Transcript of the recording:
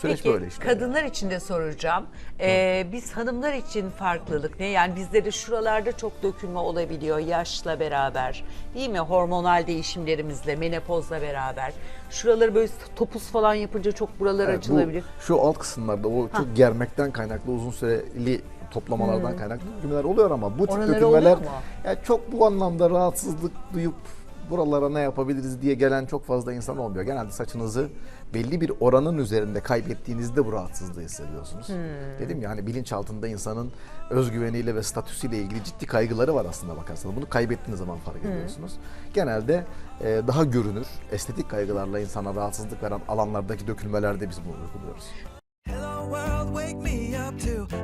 Süreç Peki böyle işte. kadınlar için de soracağım. Ee, biz hanımlar için farklılık ne? Yani bizde de şuralarda çok dökülme olabiliyor yaşla beraber. Değil mi? Hormonal değişimlerimizle, menopozla beraber. Şuraları böyle topuz falan yapınca çok buralar Evet, açılabilir. Bu, şu alt kısımlarda o çok germekten kaynaklı uzun süreli toplamalardan kaynaklı dökülmeler oluyor ama bu tip Hmm. Oraları oluyor mu? ya çok bu anlamda rahatsızlık duyup buralara ne yapabiliriz diye gelen çok fazla insan olmuyor. Genelde saçınızı belli bir oranın üzerinde kaybettiğinizde bu rahatsızlığı hissediyorsunuz. Hmm. Dedim ya hani bilinçaltında insanın özgüveniyle ve statüsüyle ilgili ciddi kaygıları var aslında bakarsanız. Bunu kaybettiğiniz zaman fark Hmm. ediyorsunuz. Genelde e, daha görünür, estetik kaygılarla insana rahatsızlık veren alanlardaki dökülmelerde biz bunu uyguluyoruz. Hello world, wake me up to